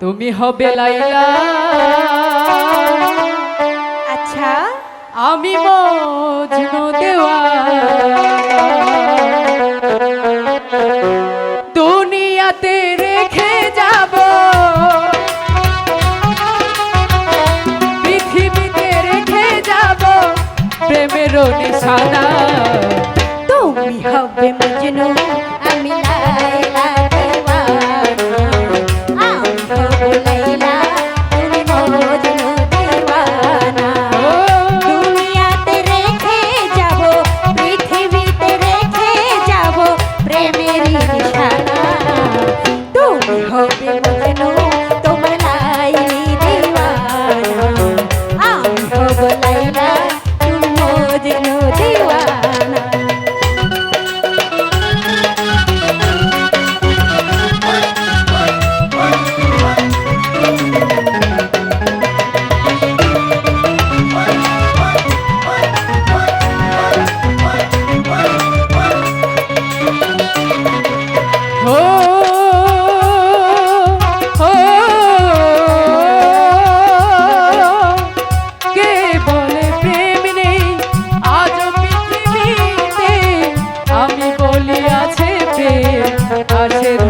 তুমি হবে লাইলা। আচ্ছা। আমি মজনু দেওয়া দুনিয়াতে রেখে যাব। পৃথিবীতে রেখে যাব। প্রেমের নিশানা। তুমি হবে মজনু। আমি লাইলা I hoping I know.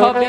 হবে।